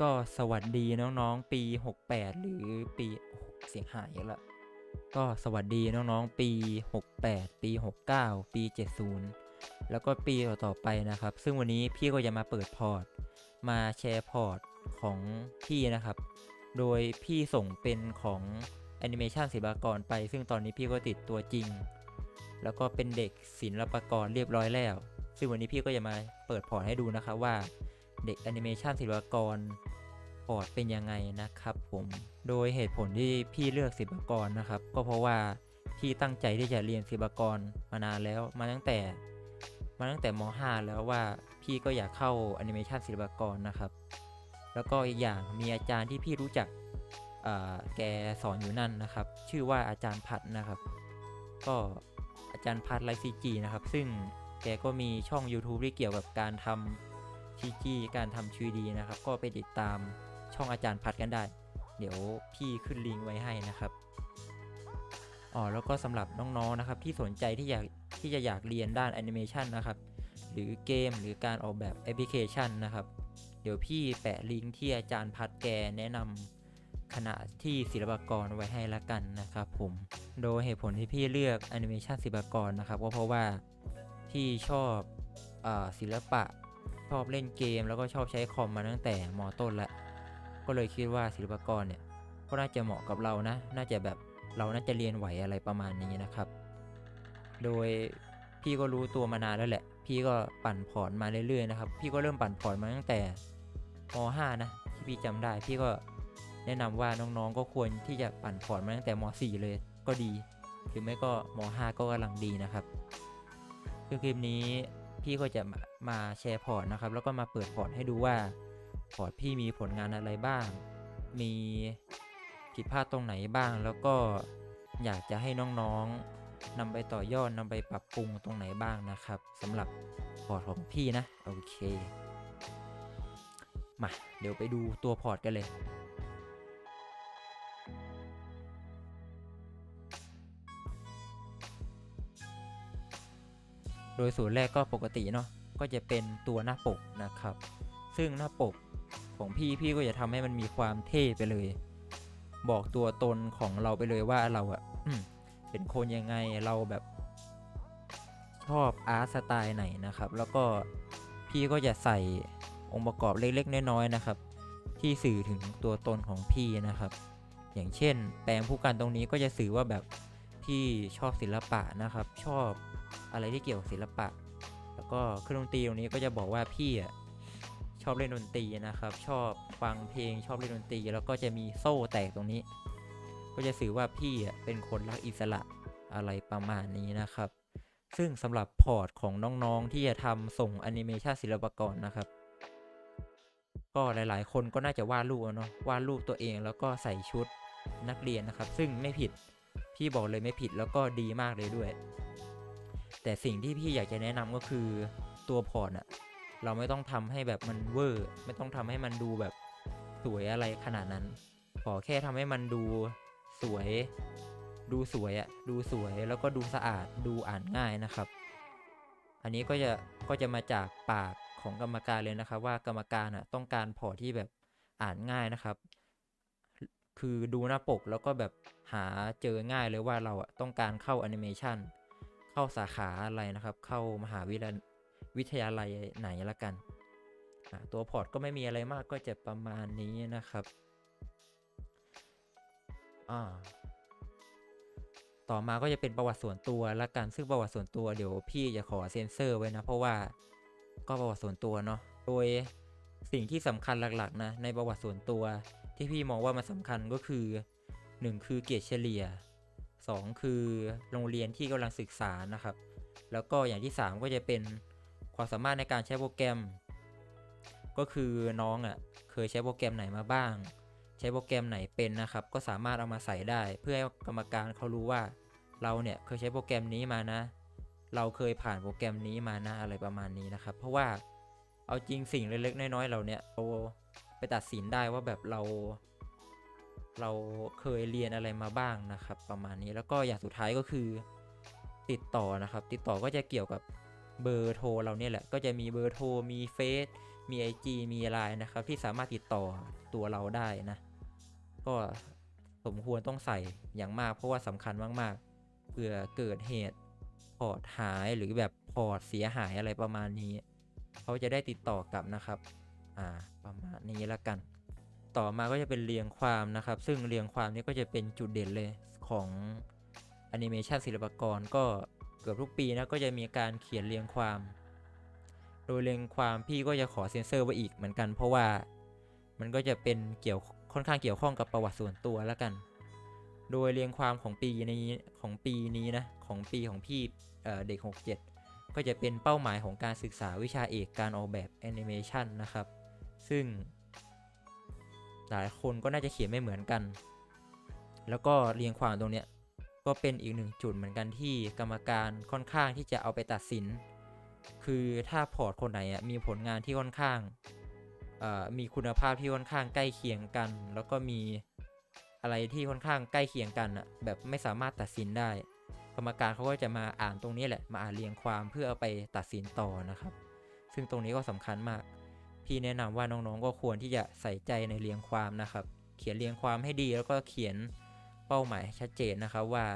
ก็สวัสดีน้องๆ ปี 68 หรือปีเสียงหายแล้วก็สวัสดีน้องๆ ปี 68 ปี 69 ปี 70 แล้วก็ปีต่อๆไปนะครับ ซึ่งวันนี้พี่ก็จะมาเปิดพอร์ต มาแชร์พอร์ตของพี่นะครับ โดยพี่ส่งเป็นของแอนิเมชันศิลปากรไป ซึ่งตอนนี้พี่ก็ติดตัวจริง แล้วก็เป็นเด็กศิลปากรเรียบร้อยแล้ว ซึ่งวันนี้พี่ก็จะมาเปิดพอร์ตให้ดูนะครับว่า เด็กแอนิเมชันศิลปากรพอร์ตเป็นยังไงนะครับผม โดยเหตุผลที่พี่เลือกศิลปากรนะครับ ก็เพราะว่าพี่ตั้งใจที่จะเรียนศิลปากรมานานแล้วมาตั้งแต่มาตั้งแต่ม .5 แล้วว่าพี่ก็อยากเข้าแอนิเมชันศิลปากรนะครับ แล้วก็อีกอย่างมีอาจารย์ที่พี่รู้จักแกสอนอยู่นั่นนะครับ ชื่อว่าอาจารย์พัดนะครับ ก็อาจารย์พัดไลฟ์ซีจีนะครับ ซึ่งแกก็มีช่อง YouTube ที่เกี่ยวกับการทำ ซีจีการทำ 3D นะครับ ก็ไปติดตามช่องอาจารย์พัดกันได้ เดี๋ยวพี่ขึ้นลิงก์ไว้ให้นะครับอ๋อแล้วก็สำหรับน้องๆนะครับที่สนใจที่อยากที่จะอยากเรียนด้านแอนิเมชันนะครับ หรือเกมหรือการออกแบบแอปพลิเคชันนะครับ เดี๋ยวพี่แปะลิงก์ที่อาจารย์พัดแกแนะนำคณะที่ศิลปากรไว้ให้ละกันนะครับผมโดยเหตุผลที่พี่เลือกแอนิเมชันศิลปากรนะครับก็เพราะว่าพี่ชอบอศิลปะ ชอบเล่นเกมแล้วก็ชอบใช้คอมมาตั้งแต่มต้นแล้วก็เลยคิดว่าศิลปากรเนี่ยก็น่าจะเหมาะกับเรานะ น่าจะแบบเราน่าจะเรียนไหวอะไรประมาณนี้นะครับ โดยพี่ก็รู้ตัวมานานแล้วแหละ พี่ก็ปั่นพอร์ตมาเรื่อยๆนะครับ พี่ก็เริ่มปั่นพอร์ตมาตั้งแต่ม .5 นะที่พี่จำได้ พี่ก็แนะนำว่าน้องๆก็ควรที่จะปั่นพอร์ตมาตั้งแต่ม .4 เลยก็ดี หรือไม่ก็ม .5 ก็กำลังดีนะครับคือคลิปนี้ พี่ก็จะมาแชร์พอร์ตนะครับ แล้วก็มาเปิดพอร์ตให้ดูว่าพอร์ตพี่มีผลงานอะไรบ้าง มีผิดพลาดตรงไหนบ้าง แล้วก็อยากจะให้น้องๆนำไปต่อยอดนำไปปรับปรุงตรงไหนบ้างนะครับสำหรับพอร์ตของพี่นะ โอเค มา เดี๋ยวไปดูตัวพอร์ตกันเลย โดยส่วนแรกก็ปกติเนาะก็จะเป็นตัวหน้าปกนะครับ ซึ่งหน้าปกของพี่พี่ก็จะทำให้มันมีความเท่ไปเลย บอกตัวตนของเราไปเลยว่าเราอะอเป็นคนยังไงเราแบบชอบอาร์ตสไตล์ไหนนะครับ แล้วก็พี่ก็จะใส่องค์ประกอบเล็กๆน้อยๆนะครับ ที่สื่อถึงตัวตนของพี่นะครับ อย่างเช่น แปลงผู้กันตรงนี้ก็จะสื่อว่าแบบพี่ชอบศิลปะนะครับ ชอบ อะไรที่เกี่ยวกับศิลปะ แล้วก็เครื่องดนตรีตรงนี้ก็จะบอกว่าพี่อะชอบเล่นดนตรีนะครับ ชอบฟังเพลงชอบเล่นดนตรี แล้วก็จะมีโซ่แตกตรงนี้ ก็จะสื่อว่าพี่อะเป็นคนรักอิสระอะไรประมาณนี้นะครับ ซึ่งสำหรับพอร์ตของน้องๆ ที่จะทำส่งแอนิเมชันศิลปกรนะครับ ก็หลายๆ คนก็น่าจะวาดรูปเนาะวาดรูปตัวเองแล้วก็ใส่ชุดนักเรียนนะครับ ซึ่งไม่ผิด พี่บอกเลยไม่ผิดแล้วก็ดีมากเลยด้วย แต่สิ่งที่พี่อยากจะแนะนำก็คือตัวพอร์ตอะเราไม่ต้องทำให้แบบมันเวอร์ไม่ต้องทำให้มันดูแบบสวยอะไรขนาดนั้น ขอแค่ทำให้มันดูสวย ดูสวยอะดูสวยแล้วก็ดูสะอาดดูอ่านง่ายนะครับ อันนี้ก็จะก็จะมาจากปากของกรรมการเลยนะครับ ว่ากรรมการอะต้องการพอร์ตที่แบบอ่านง่ายนะครับ คือดูหน้าปกแล้วก็แบบหาเจอง่ายเลยว่าเราอะต้องการเข้าแอนิเมชัน เข้าสาขาอะไรนะครับ เข้ามหาวิทยาลัยวิทยาลัยไหนละกัน ตัวพอร์ตก็ไม่มีอะไรมากก็จะประมาณนี้นะครับต่อมาก็จะเป็นประวัติส่วนตัวละกัน ซึ่งประวัติส่วนตัวเดี๋ยวพี่จะขอเซ็นเซอร์ไว้นะ เพราะว่าก็ประวัติส่วนตัวเนาะ โดยสิ่งที่สำคัญหลักๆนะในประวัติส่วนตัวที่พี่มองว่ามันสำคัญก็คือ 1 คือเกียรดเฉลี่ย 2 คือโรงเรียนที่กำลังศึกษานะครับ แล้วก็อย่างที่ 3 ก็จะเป็นความสามารถในการใช้โปรแกรม ก็คือน้องอะ่ะเคยใช้โปรแกรมไหนมาบ้าง ใช้โปรแกรมไหนเป็นนะครับ ก็สามารถเอามาใส่ได้ เพื่อให้กรรมการเขารู้ว่า เราเนี่ยเคยใช้โปรแกรมนี้มานะ เราเคยผ่านโปรแกรมนี้มานะอะไรประมาณนี้นะครับ เพราะว่าเอาจริงสิ่งเล็กๆน้อยๆเราเนี่ยเราไปตัดสินได้ว่าแบบเรา เราเคยเรียนอะไรมาบ้างนะครับ ประมาณนี้แล้วก็อย่างสุดท้ายก็คือ ติดต่อนะครับ ติดต่อก็จะเกี่ยวกับเบอร์โทรเราเนี่ยแหละก็จะมีเบอร์โทรมีเฟซมี IG มีไลน์นะครับ ที่สามารถติดต่อตัวเราได้นะ ก็สมควรต้องใส่อย่างมาก เพราะว่าสำคัญมากๆเผื่อเกิดเหตุพอร์ตหายหรือแบบพอร์ตเสียหายอะไรประมาณนี้ เขาจะได้ติดต่อกลับนะครับ อ่าประมาณนี้ละกัน ต่อมาก็จะเป็นเรียงความนะครับ ซึ่งเรียงความนี้ก็จะเป็นจุดเด่นเลยของแอนิเมชันศิลปกรก็เกือบทุกปีนะก็จะมีการเขียนเรียงความ โดยเรียงความพี่ก็จะขอเซ็นเซอร์ไว้อีกเหมือนกัน เพราะว่ามันก็จะเป็นเกี่ยวค่อนข้างเกี่ยวข้องกับประวัติส่วนตัวแล้วกัน โดยเรียงความของปีนี้ของปีนี้นะของปีของพี่เเด็ก 67 ก็จะเป็นเป้าหมายของการศึกษาวิชาเอกการออกแบบแอนิเมชันนะครับ ซึ่ง หลายคนก็น่าจะเขียนไม่เหมือนกัน แล้วก็เรียงความตรงเนี้ยก็เป็นอีกหนึ่งจุดเหมือนกันที่กรรมการค่อนข้างที่จะเอาไปตัดสิน คือถ้าพอร์ตคนไหนมีผลงานที่ค่อนข้างมีคุณภาพที่ค่อนข้างใกล้เคียงกัน แล้วก็มีอะไรที่ค่อนข้างใกล้เคียงกันอะแบบไม่สามารถตัดสินได้ กรรมการเขาก็จะมาอ่านตรงนี้แหละมาอ่านเรียงความเพื่อเอาไปตัดสินต่อนะครับ ซึ่งตรงนี้ก็สำคัญมาก พี่แนะนำว่าน้องๆ ก็ควรที่จะใส่ใจในเรียงความนะครับ เขียนเรียงความให้ดีแล้วก็เขียนเป้าหมายชัดเจนนะครับว่า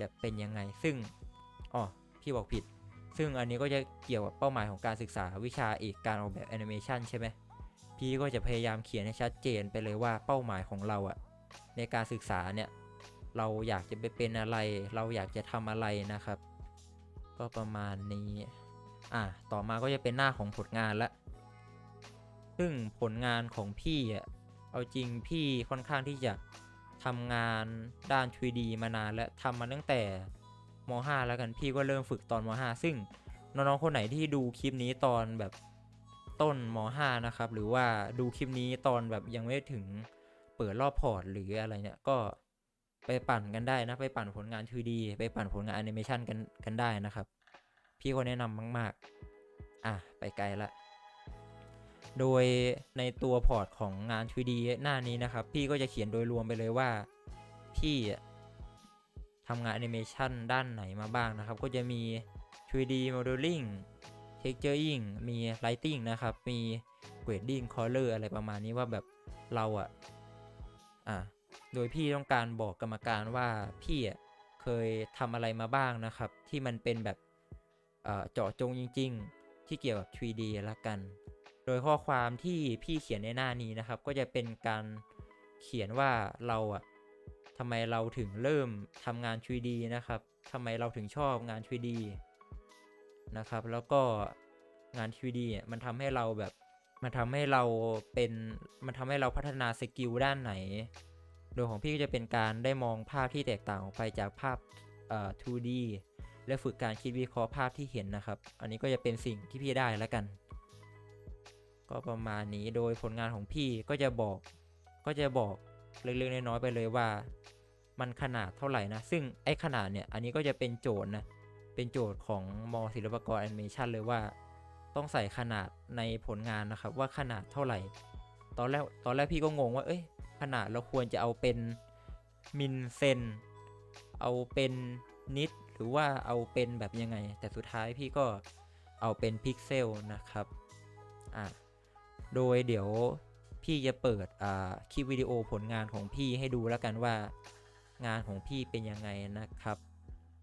จะเป็นยังไง ซึ่งอ๋อพี่บอกผิด ซึ่งอันนี้ก็จะเกี่ยวกับเป้าหมายของการศึกษาวิชาเอกการออกแบบแอนิเมชันใช่ไหมพี่ก็จะพยายามเขียนให้ชัดเจนไปเลยว่าเป้าหมายของเราอะในการศึกษาเนี่ยเราอยากจะไปเป็นอะไร เราอยากจะทำอะไรนะครับ ก็ประมาณนี้ อะ ต่อมาก็จะเป็นหน้าของผลงานละ ซึ่งผลงานของพี่อะเอาจริงพี่ค่อนข้างที่จะทำงานด้าน 3D มานานและทำมาตั้งแต่ม .5 แล้วกันพี่ก็เริ่มฝึกตอนม .5 ซึ่งน้องๆคนไหนที่ดูคลิปนี้ตอนแบบต้นม .5 นะครับ หรือว่าดูคลิปนี้ตอนแบบยังไม่ถึงเปิดรอบพอร์ตหรืออะไรเนี่ยก็ไปปั่นกันได้นะ ไปปั่นผลงาน 3D ไปปั่นผลงานแอนิเมชันกันกันได้นะครับ พี่ก็แนะนำมาก ๆ อะ ไปไกลละ โดยในตัวพอร์ตของงาน 3D หน้านี้นะครับ พี่ก็จะเขียนโดยรวมไปเลยว่า พี่ทำงานแอนิเมชันด้านไหนมาบ้างนะครับ ก็จะมี 3D modeling texturing มี lighting นะครับ มี grading color อะไรประมาณนี้ว่าแบบเราอะอะ โดยพี่ต้องการบอกกรรมการว่าพี่อะเคยทำอะไรมาบ้างนะครับ ที่มันเป็นแบบเอ่อเจาะจงจริง ๆ ที่เกี่ยวกับ 3D ละกัน โดยข้อความที่พี่เขียนในหน้านี้นะครับ ก็จะเป็นการเขียนว่าเราอะทำไมเราถึงเริ่มทำงาน 3D นะครับทำไมเราถึงชอบงาน 3D นะครับ แล้วก็งาน 3D มันทำให้เราแบบ มันทำให้เราเป็น มันทำให้เราพัฒนาสกิลด้านไหน โดยของพี่ก็จะเป็นการได้มองภาพที่แตกต่างออกไปจากภาพเอ่อ 2D และฝึกการคิดวิเคราะห์ภาพที่เห็นนะครับ อันนี้ก็จะเป็นสิ่งที่พี่ได้แล้วกัน ก็ประมาณนี้โดยผลงานของพี่ก็จะบอก ก็จะบอกเล็กๆน้อยๆไปเลยว่า มันขนาดเท่าไหร่นะ ซึ่งไอ้ขนาดเนี่ย อันนี้ก็จะเป็นโจทย์นะ เป็นโจทย์ของมศิลปากรแอนิเมชันเลยว่า ต้องใส่ขนาดในผลงานนะครับว่าขนาดเท่าไหร่ ตอนแรกตอนแรกพี่ก็งงว่า เอ้ย ขนาดเราควรจะเอาเป็นมิลเซนเอาเป็นนิดหรือว่าเอาเป็นแบบยังไง แต่สุดท้ายพี่ก็เอาเป็นพิกเซลนะครับ อะ โดยเดี๋ยวพี่จะเปิดคลิปวิดีโอผลงานของพี่ให้ดูแล้วกันว่า งานของพี่เป็นยังไงนะครับ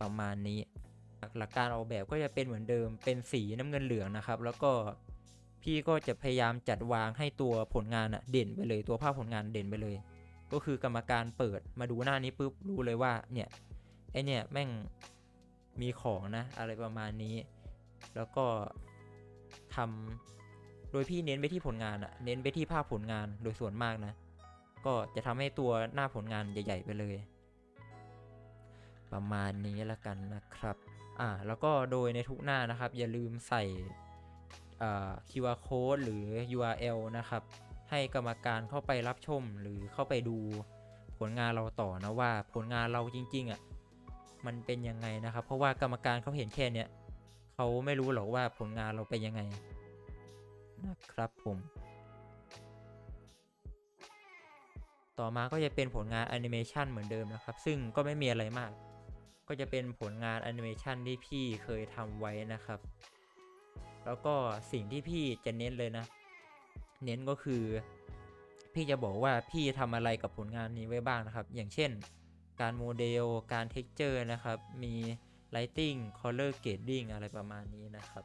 ประมาณนี้หลักการออกแบบก็จะเป็นเหมือนเดิมเป็นสีน้ำเงินเหลืองนะครับ แล้วก็พี่ก็จะพยายามจัดวางให้ตัวผลงานอะเด่นไปเลยตัวภาพผลงานเด่นไปเลย ก็คือกรรมการเปิดมาดูหน้านี้ปุ๊บรู้เลยว่าเนี่ยไอเนี่ยแม่งมีของนะอะไรประมาณนี้ แล้วก็ทำ โดยพี่เน้นไปที่ผลงานอะเน้นไปที่ภาพผลงานโดยส่วนมากนะ ก็จะทำให้ตัวหน้าผลงานใหญ่ ๆ ไปเลย ประมาณนี้ละกันนะครับ อ่า แล้วก็โดยในทุกหน้านะครับ อย่าลืมใส่ QR code หรือ URL นะครับ ให้กรรมการเข้าไปรับชมหรือเข้าไปดูผลงานเราต่อนะว่าผลงานเราจริง ๆอะมันเป็นยังไงนะครับ เพราะว่ากรรมการเขาเห็นแค่เนี้ยเขาไม่รู้หรอกว่าผลงานเราเป็นยังไง นะครับผม ต่อมาก็จะเป็นผลงานแอนิเมชันเหมือนเดิมนะครับ ซึ่งก็ไม่มีอะไรมาก ก็จะเป็นผลงานแอนิเมชันที่พี่เคยทำไว้นะครับ แล้วก็สิ่งที่พี่จะเน้นเลยนะ เน้นก็คือพี่จะบอกว่าพี่ทำอะไรกับผลงานนี้ไว้บ้างนะครับ อย่างเช่น การโมเดล การเท็กเจอร์นะครับ มี lighting color grading อะไรประมาณนี้นะครับ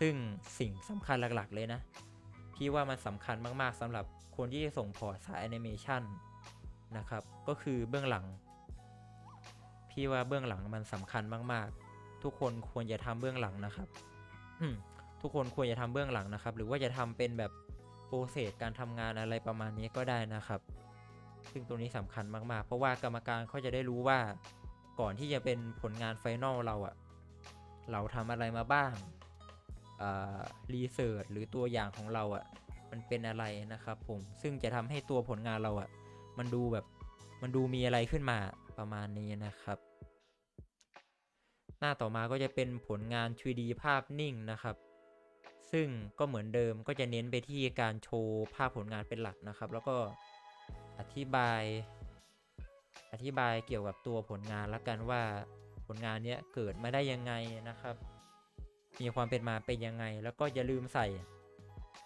ซึ่งสิ่งสำคัญหลักๆเลยนะพี่ว่ามันสำคัญมากๆสำหรับคนที่จะส่งพอร์ตสายแอนิเมชันนะครับ ก็คือเบื้องหลัง พี่ว่าเบื้องหลังมันสำคัญมากๆ ทุกคนควรจะทำเบื้องหลังนะครับทุกคนควรจะทำเบื้องหลังนะครับ หรือว่าจะทำเป็นแบบโปรเซสการทำงานอะไรประมาณนี้ก็ได้นะครับ ซึ่งตรงนี้สำคัญมากๆ เพราะว่ากรรมการเขาจะได้รู้ว่าก่อนที่จะเป็นผลงานไฟนอลเราอะเราทำอะไรมาบ้าง รีเสิร์ชหรือตัวอย่างของเราอะมันเป็นอะไรนะครับผมซึ่งจะทำให้ตัวผลงานเราอะมันดูแบบมันดูมีอะไรขึ้นมาประมาณนี้นะครับ หน้าต่อมาก็จะเป็นผลงาน 3D ภาพนิ่งนะครับ ซึ่งก็เหมือนเดิมก็จะเน้นไปที่การโชว์ภาพผลงานเป็นหลักนะครับ แล้วก็อธิบาย อธิบายเกี่ยวกับตัวผลงานล้วกันว่าผลงานเนี้ยเกิดมาได้ยังไงนะครับ มีความเป็นมาเป็นยังไง แล้วก็อย่าลืมใส่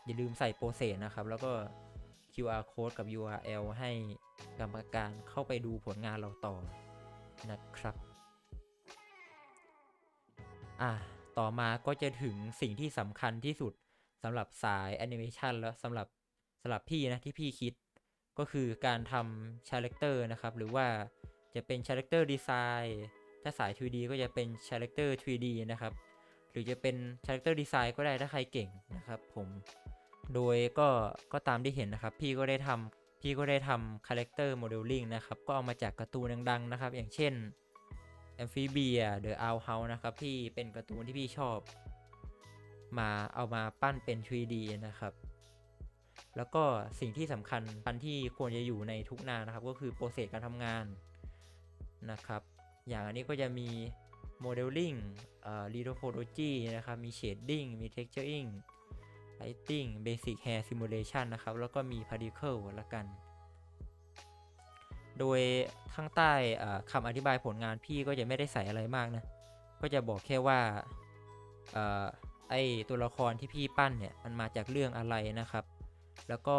อย่าลืมใส่โปรเซสนะครับ แล้วก็ QR code กับ URL ให้กรรมการเข้าไปดูผลงานเราต่อนะครับ อะต่อมาก็จะถึงสิ่งที่สำคัญที่สุดสำหรับสายแอนิเมชันแล้วสำหรับสำหรับพี่นะที่พี่คิดก็คือการทำชาแรคเตอร์นะครับ หรือว่าจะเป็นชาแรคเตอร์ดีไซน์ถ้าสาย 2D ก็จะเป็นชาแรคเตอร์ 3D นะครับ หรือจะเป็นชาแรคเตอร์ดีไซน์ก็ได้ถ้าใครเก่งนะครับผมโดยก็ก็ตามที่เห็นนะครับ พี่ก็ได้ทำพี่ก็ได้ทำคาแรคเตอร์โมเดลลิ่งนะครับ ก็เอามาจากการ์ตูนดังๆนะครับ อย่างเช่น Amphibia The Owl House นะครับ ที่เป็นการ์ตูนที่พี่ชอบ มาเอามาปั้นเป็น 3D นะครับ แล้วก็สิ่งที่สำคัญอันที่ควรจะอยู่ในทุกนานะครับ ก็คือโปรเซสการทำงานนะครับ อย่างอันนี้ก็จะมี Modeling เอ่อ Lithography นะครับ มี Shading มี Texturing Lighting Basic Hair Simulation นะครับ แล้วก็มี Particle ลละกัน โดยข้างใต้คำอธิบายผลงานพี่ก็จะไม่ได้ใส่อะไรมากนะ ก็จะบอกแค่ว่าออไอตัวละครที่พี่ปั้นเนี่ย มันมาจากเรื่องอะไรนะครับ แล้วก็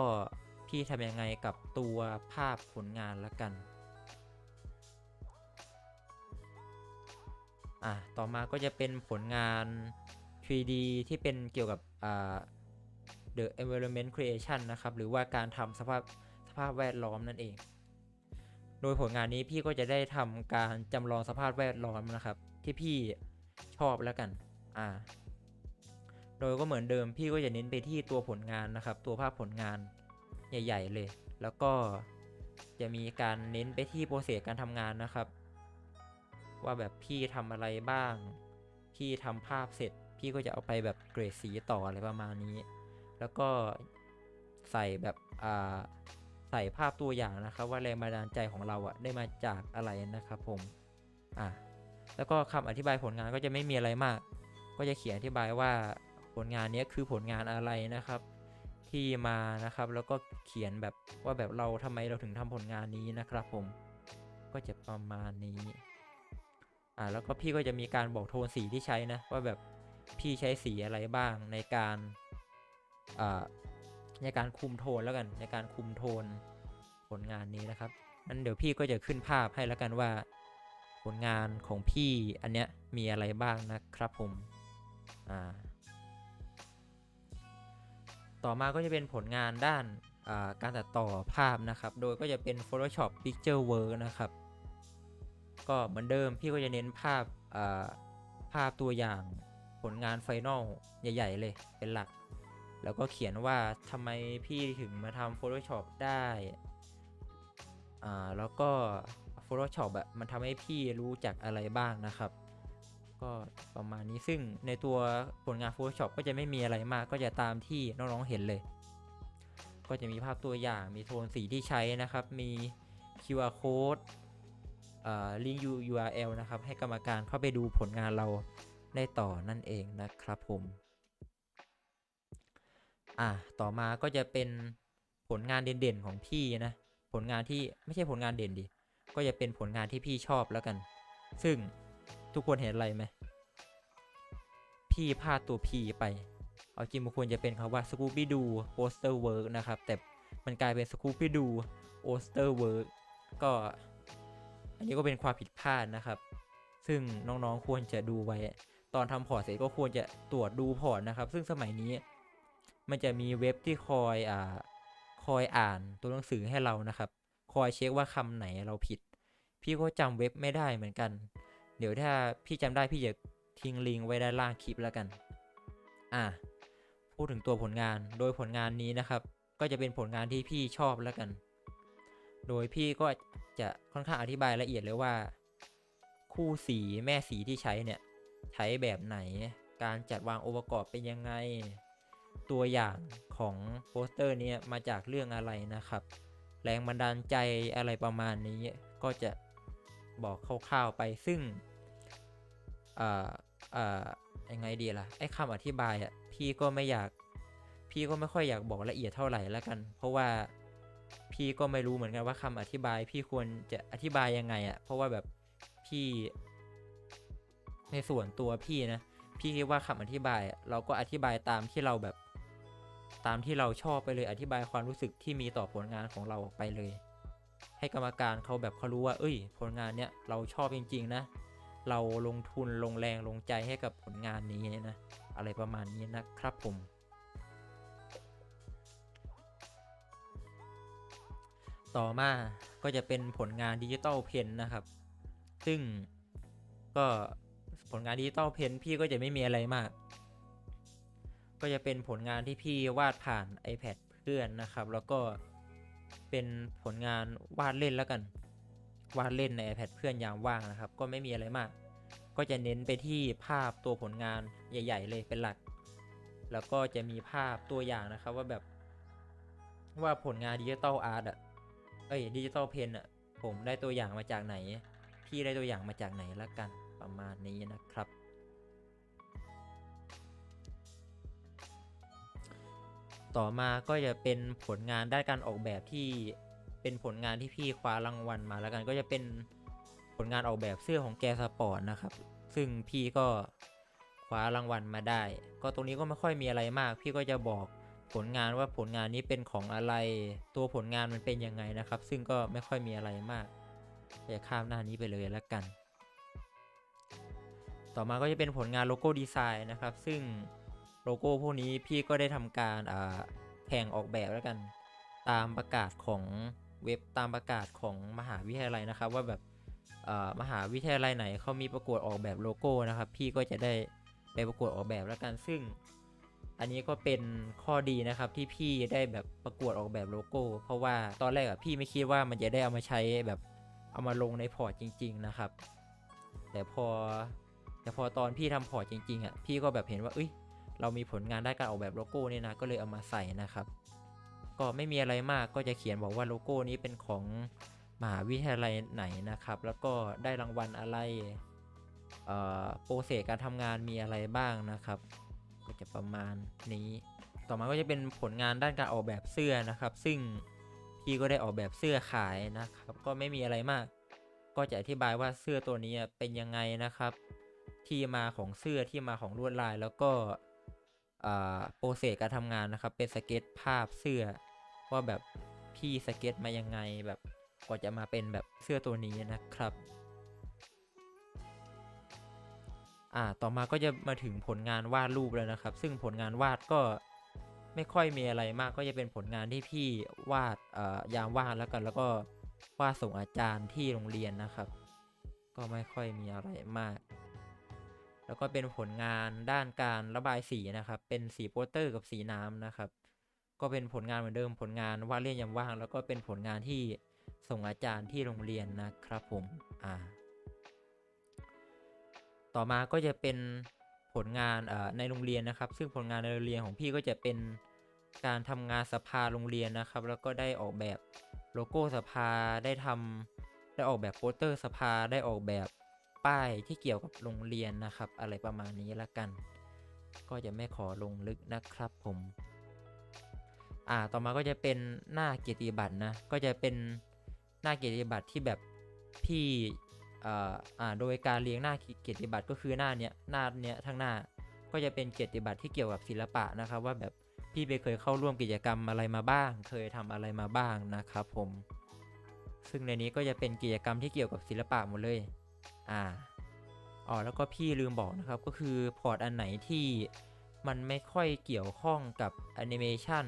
พี่ทำยังไงกับตัวภาพผลงานละกัน อะต่อมาก็จะเป็นผลงาน 3D ที่เป็นเกี่ยวกับอ่า The Environment Creation นะครับ หรือว่าการทำสภาพสภาพแวดล้อมนั่นเอง โดยผลงานนี้พี่ก็จะได้ทำการจำลองสภาพแวดล้อมนะครับ ที่พี่ชอบแล้วกัน อ่า โดยก็เหมือนเดิมพี่ก็จะเน้นไปที่ตัวผลงานนะครับ ตัวภาพผลงานใหญ่ ๆ เลย แล้วก็จะมีการเน้นไปที่โปรเซสการทำงานนะครับ ว่าแบบพี่ทำอะไรบ้าง พี่ทำภาพเสร็จ พี่ก็จะเอาไปแบบเกรดสีต่ออะไรประมาณนี้ แล้วก็ใส่แบบอ่าใส่ภาพตัวอย่างนะครับ ว่าแรงบันดาลใจของเราอะได้มาจากอะไรนะครับผมอะแล้วก็คำอธิบายผลงานก็จะไม่มีอะไรมาก ก็จะเขียนอธิบายว่าผลงานนี้คือผลงานอะไรนะครับ ที่มานะครับแล้วก็เขียนแบบว่าแบบเราทำไมเราถึงทำผลงานนี้นะครับผมก็จะประมาณนี้ อ่าแล้วก็พี่ก็จะมีการบอกโทนสีที่ใช้นะว่าแบบพี่ใช้สีอะไรบ้างในการอ่าในการคุมโทนแล้วกันในการคุมโทนผลงานนี้นะครับนั้นเดี๋ยวพี่ก็จะขึ้นภาพให้แล้วกันว่า ผลงานของพี่อันเนี้ยมีอะไรบ้างนะครับผมอ่าต่อมาก็จะเป็นผลงานด้านอ่าการตัดต่อภาพนะครับ โดยก็จะเป็น Photoshop Picture Work นะครับ ก็เหมือนเดิมพี่ก็จะเน้นภาพภาพตัวอย่างผลงานไฟนอลใหญ่ๆเลยเป็นหลัก แล้วก็เขียนว่าทำไมพี่ถึงมาทำ Photoshop ได้อ่าแล้วก็ Photoshop อะมันทำให้พี่รู้จักอะไรบ้างนะครับ ก็ประมาณนี้ซึ่งในตัวผลงาน Photoshop ก็จะไม่มีอะไรมาก ก็จะตามที่น้องๆเห็นเลย ก็จะมีภาพตัวอย่างมีโทนสีที่ใช้นะครับ มี QR code อ่า link URL นะครับ ให้กรรมการเข้าไปดูผลงานเราได้ต่อนั่นเองนะครับผม อะต่อมาก็จะเป็นผลงานเด่นๆของพี่นะ ผลงานที่ไม่ใช่ผลงานเด่นดิ ก็จะเป็นผลงานที่พี่ชอบแล้วกัน ซึ่งทุกคนเห็นอะไรไหม พี่พาดตัว P ไป เอาจริงมันควรจะเป็นคำว่า Scooby Doo Poster Work นะครับ แต่มันกลายเป็น Scooby Doo Poster Work ก็ อันนี้ก็เป็นความผิดพลาดนะครับ ซึ่งน้องๆควรจะดูไว้ ตอนทำพอร์ตเสร็จก็ควรจะตรวจดูพอร์ตนะครับ ซึ่งสมัยนี้มันจะมีเว็บที่คอยอ่าคอยอ่านตัวหนังสือให้เรานะครับ คอยเช็คว่าคำไหนเราผิด พี่ก็จำเว็บไม่ได้เหมือนกัน เดี๋ยวถ้าพี่จำได้พี่จะทิ้งลิงก์ไว้ด้านล่างคลิปแล้วกัน อะพูดถึงตัวผลงาน โดยผลงานนี้นะครับ ก็จะเป็นผลงานที่พี่ชอบแล้วกัน โดยพี่ก็จะค่อนข้างอธิบายละเอียดเลยว่า คู่สีแม่สีที่ใช้เนี่ย ใช้แบบไหน การจัดวางองค์ประกอบเป็นยังไง ตัวอย่างของโปสเตอร์เนี้มาจากเรื่องอะไรนะครับ แรงบันดาลใจอะไรประมาณนี้ ก็จะบอกคร่าวๆไปซึ่งอ่าอ่ายังไงดีล่ะไอ้คำอธิบายอะพี่ก็ไม่อยาก พี่ก็ไม่ค่อยอยากบอกละเอียดเท่าไหร่แล้วกัน เพราะว่า พี่ก็ไม่รู้เหมือนกันว่าคำอธิบายพี่ควรจะอธิบายยังไงอะ เพราะว่าแบบพี่ในส่วนตัวพี่นะ พี่คิดว่าคำอธิบาย เราก็อธิบายตามที่เราแบบ ตามที่เราชอบไปเลยอธิบายความรู้สึกที่มีต่อผลงานของเราออกไปเลย ให้กรรมการเขาแบบเขารู้ว่า เอ้ย ผลงานเนี้ยเราชอบจริง ๆ นะ เราลงทุนลงแรงลงใจให้กับผลงานนี้นะ อะไรประมาณนี้นะครับผม ต่อมาก็จะเป็นผลงานดิจิตอลเพนนะครับ ซึ่งก็ผลงานดิจิตอลเพนพี่ก็จะไม่มีอะไรมาก ก็จะเป็นผลงานที่พี่วาดผ่าน iPad เพื่อนนะครับ แล้วก็เป็นผลงานวาดเล่นแล้วกัน วาดเล่นใน iPad เพื่อนยามว่างนะครับ ก็ไม่มีอะไรมาก ก็จะเน้นไปที่ภาพตัวผลงานใหญ่ ๆ เลยเป็นหลัก แล้วก็จะมีภาพตัวอย่างนะครับว่าแบบว่าผลงานดิจิตอลอาร์ตอะ เอ้ยดิจิตอลเพนอะผมได้ตัวอย่างมาจากไหน พี่ได้ตัวอย่างมาจากไหนละกันประมาณนี้นะครับ ต่อมาก็จะเป็นผลงานด้านการออกแบบที่เป็นผลงานที่พี่คว้ารางวัลมาแล้วกันก็จะเป็นผลงานออกแบบเสื้อของแกสปอร์ตนะครับ ซึ่งพี่ก็คว้ารางวัลมาได้ ก็ตรงนี้ก็ไม่ค่อยมีอะไรมาก พี่ก็จะบอก ผลงานว่าผลงานนี้เป็นของอะไร ตัวผลงานมันเป็นยังไงนะครับ ซึ่งก็ไม่ค่อยมีอะไรมากจะข้ามหน้านี้ไปเลยแล้วกัน ต่อมาก็จะเป็นผลงานโลโก้ดีไซน์นะครับ ซึ่งโลโก้พวกนี้พี่ก็ได้ทำการแข่งออกแบบแล้วกัน ตามประกาศของเว็บตามประกาศของมหาวิทยาลัยนะครับ ว่าแบบมหาวิทยาลัยไหนเขามีประกวดออกแบบโลโก้นะครับ พี่ก็จะได้ไปประกวดออกแบบแล้วกัน ซึ่ง อันนี้ก็เป็นข้อดีนะครับที่พี่ได้แบบประกวดออกแบบโลโก้ เพราะว่าตอนแรกอะพี่ไม่คิดว่ามันจะได้เอามาใช้แบบเอามาลงในพอร์ตจริง ๆ นะครับ แต่พอแต่พอตอนพี่ทำพอร์ตจริงๆอะพี่ก็แบบเห็นว่าเอ้ยเรามีผลงานด้านการออกแบบโลโก้นี่นะก็เลยเอามาใส่นะครับ ก็ไม่มีอะไรมากก็จะเขียนบอกว่าโลโก้นี้เป็นของมหาวิทยาลัยไหนนะครับ แล้วก็ได้รางวัลอะไรเอ่อโปรเซสการทำงานมีอะไรบ้างนะครับ ก็จะประมาณนี้ ต่อมาก็จะเป็นผลงานด้านการออกแบบเสื้อนะครับ ซึ่งพี่ก็ได้ออกแบบเสื้อขายนะครับ ก็ไม่มีอะไรมาก ก็จะอธิบายว่าเสื้อตัวนี้เป็นยังไงนะครับ ที่มาของเสื้อที่มาของลวดลายแล้วก็โปรเซสการทำงานนะครับ เป็นสเก็ตภาพเสื้อว่าแบบพี่สเก็ตมายังไงแบบกว่าจะมาเป็นแบบเสื้อตัวนี้นะครับ อ่าต่อมาก็จะมาถึงผลงานวาดรูปแล้วนะครับ ซึ่งผลงานวาดก็ไม่ค่อยมีอะไรมากก็จะเป็นผลงานที่พี่วาดเอ่อยามวาดแล้วกัน แล้วก็วาดส่งอาจารย์ที่โรงเรียนนะครับ ก็ไม่ค่อยมีอะไรมาก แล้วก็เป็นผลงานด้านการระบายสีนะครับ เป็นสีโปสเตอร์กับสีน้ำนะครับ ก็เป็นผลงานเหมือนเดิมผลงานวาดเล่นยามว่าง แล้วก็เป็นผลงานที่ส่งอาจารย์ที่โรงเรียนนะครับผมอ่า ต่อมาก็จะเป็นผลงานในโรงเรียนนะครับ ซึ่งผลงานในโรงเรียนของพี่ก็จะเป็นการทำงานสภาโรงเรียนนะครับ แล้วก็ได้ออกแบบโลโก้สภาได้ทำได้ออกแบบโปสเตอร์สภาได้ออกแบบป้ายที่เกี่ยวกับโรงเรียนนะครับ อะไรประมาณนี้ละกัน ก็จะไม่ขอลงลึกนะครับผมอ่าต่อมาก็จะเป็นหน้าเกียรติบัตรนะก็จะเป็นหน้าเกียรติบัตรที่แบบพี่ อ่าโดยการเรียงหน้าเกียรติบัตรก็คือหน้าเนี้ยหน้าเนี้ยทั้งหน้าก็จะเป็นเกียรติบัตรที่เกี่ยวกับศิลปะนะครับ ว่าแบบพี่ไปเคยเข้าร่วมกิจกรรมอะไรมาบ้าง เคยทำอะไรมาบ้างนะครับผม ซึ่งในนี้ก็จะเป็นกิจกรรมที่เกี่ยวกับศิลปะหมดเลย อ่าอ๋อแล้วก็พี่ลืมบอกนะครับก็คือพอร์ตอันไหนที่มันไม่ค่อยเกี่ยวข้องกับแอนิเมชัน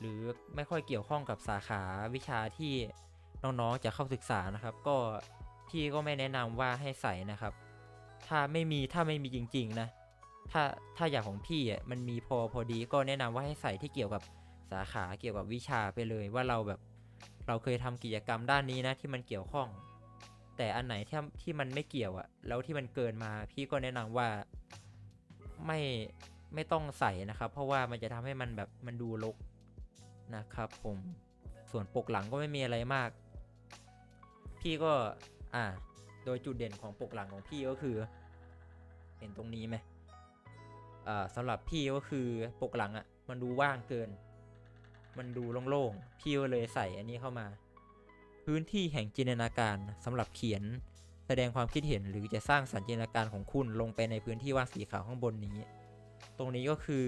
หรือไม่ค่อยเกี่ยวข้องกับสาขาวิชาที่น้องๆจะเข้าศึกษานะครับ ก็ พี่ก็ไม่แนะนำว่าให้ใส่นะครับ ถ้าไม่มีถ้าไม่มีจริงๆนะ ถ้าถ้าอย่างของพี่อะมันมีพอพอดีก็แนะนำว่าให้ใส่ที่เกี่ยวกับสาขาเกี่ยวกับวิชาไปเลยว่าเราแบบ เราเคยทำกิจกรรมด้านนี้นะที่มันเกี่ยวข้อง แต่อันไหนที่ที่มันไม่เกี่ยวอะแล้วที่มันเกินมา พี่ก็แนะนำว่าไม่ไม่ต้องใส่นะครับ เพราะว่ามันจะทำให้มันแบบมันดูรกนะครับ ผมส่วนปกหลังก็ไม่มีอะไรมาก พี่ก็ อ่า โดยจุดเด่นของปกหลังของพี่ก็คือ เห็นตรงนี้ไหมอ่าสำหรับพี่ก็คือปกหลังอะ่ะ มันดูว่างเกิน มันดูโล่งๆ พี่ก็เลยใส่อันนี้เข้ามา พื้นที่แห่งจินตนาการสำหรับเขียน แสดงความคิดเห็นหรือจะสร้างสรรค์จินตนาการของคุณลงไปในพื้นที่ว่างสีขาวข้างบนนี้ ตรงนี้ก็คือ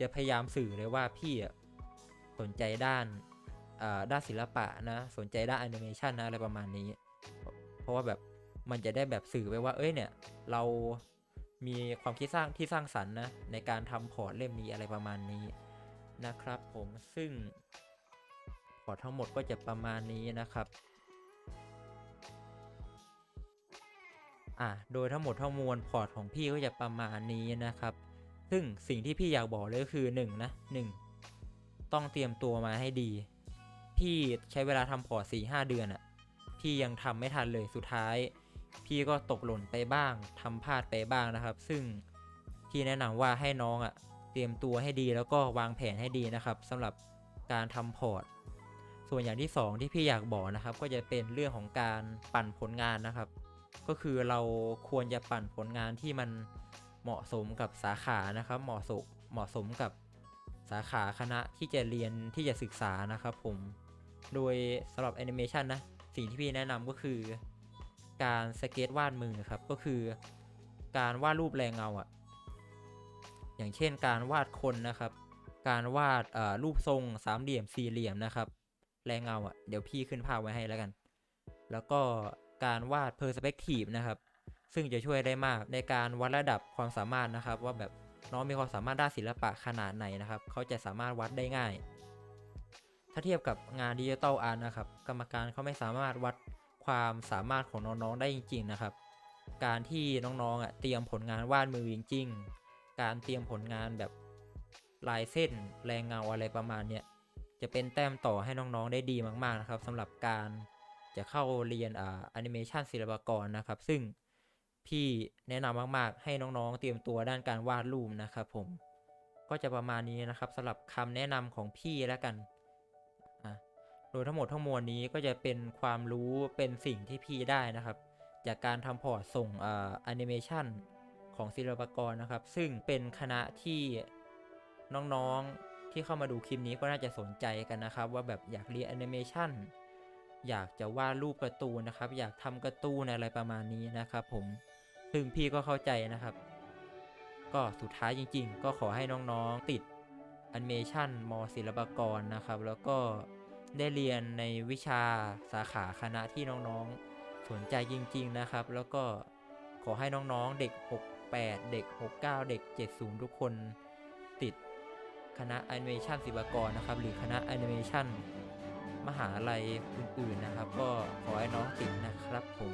จะพยายามสื่อเลยว่าพี่สนใจด้านอ่าด้านศิลปะนะ สนใจด้านแอนิเมชันนะอะไรประมาณนี้ เพราะว่าแบบมันจะได้แบบสื่อไปว่า เอ้ยเนี่ย เรามีความคิดสร้างที่สร้างสรรค์นะในการทำพอร์ตเล่มนี้อะไรประมาณนี้นะครับ ผมซึ่งพอร์ตทั้งหมดก็จะประมาณนี้นะครับอะโดยทั้งหมดทั้งมวลพอร์ตของพี่ก็จะประมาณนี้นะครับ ซึ่งสิ่งที่พี่อยากบอกเลยก็คือ1นนะ1 ต้องเตรียมตัวมาให้ดี พี่ใช้เวลาทำพอร์ต4 5 เดือนอะ พี่ยังทำไม่ทันเลยสุดท้าย พี่ก็ตกหล่นไปบ้างทำพลาดไปบ้างนะครับ ซึ่งพี่แนะนำว่าให้น้องอะเตรียมตัวให้ดีแล้วก็วางแผนให้ดีนะครับสำหรับการทำพอร์ต ส่วนอย่างที่ 2 ที่พี่อยากบอกนะครับ ก็จะเป็นเรื่องของการปั่นผลงานนะครับ ก็คือเราควรจะปั่นผลงานที่มันเหมาะสมกับสาขานะครับ เหมาะสมเหมาะสมกับสาขาคณะที่จะเรียนที่จะศึกษานะครับผม โดยสำหรับแอนิเมชันนะ สิ่งที่พี่แนะนำก็คือ การสเก็ตวาดมือครับ ก็คือ การวาดรูปแรงเงาอะอย่างเช่นการวาดคนนะครับ การวาดรูปทรงสามเหลี่ยมสี่เหลี่ยมนะครับ แรงเงาอะเดี๋ยวพี่ขึ้นภาพไว้ให้แล้วกัน แล้วก็การวาด perspective นะครับ ซึ่งจะช่วยได้มากในการวัดระดับความสามารถนะครับ ว่าแบบน้องมีความสามารถด้านศิลปะขนาดไหนนะครับ เขาจะสามารถวัดได้ง่าย ถ้าเทียบกับงานดิจิตอลอาร์ตนะครับ กรรมการเขาไม่สามารถวัดความสามารถของน้องๆได้จริง ๆนะครับ การที่น้องๆอะเตรียมผลงานวาดมือจริงๆการเตรียมผลงานแบบลายเส้นแรงเงาอะไรประมาณเนี้ยจะเป็นแต้มต่อให้น้องๆได้ดีมากๆนะครับสำหรับการจะเข้าเรียนอ่าแอนิเมชันศิลปากรนะครับ ซึ่งพี่แนะนำมากๆ ให้น้องๆ เตรียมตัวด้านการวาดรูปนะครับผมก็จะประมาณนี้นะครับสำหรับคำแนะนำของพี่แล้วกัน โดยทั้งหมดทั้งมวลนี้ก็จะเป็นความรู้เป็นสิ่งที่พี่ได้นะครับ จากการทำพอร์ตส่งอ่าแอนิเมชันของศิลปากรนะครับ ซึ่งเป็นคณะที่น้องๆที่เข้ามาดูคลิปนี้ก็น่าจะสนใจกันนะครับ ว่าแบบอยากเรียนแอนิเมชันอยากจะวาดรูปการ์ตูนนะครับ อยากทำการ์ตูนอะไรประมาณนี้นะครับผมซึ่งพี่ก็เข้าใจนะครับ ก็สุดท้ายจริง ๆ ก็ขอให้น้องๆติดแอนิเมชันมศิลปากรนะครับ แล้วก็ ได้เรียนในวิชาสาขาคณะที่น้องๆ สนใจจริงๆนะครับ แล้วก็ขอให้น้องๆ เด็ก 68 เด็ก 69 เด็ก 70 ทุกคนติดคณะแอนิเมชันศิลปกรนะครับ หรือคณะแอนิเมชันมหาลัยอื่นๆนะครับ ก็ขอให้น้องติดนะครับผม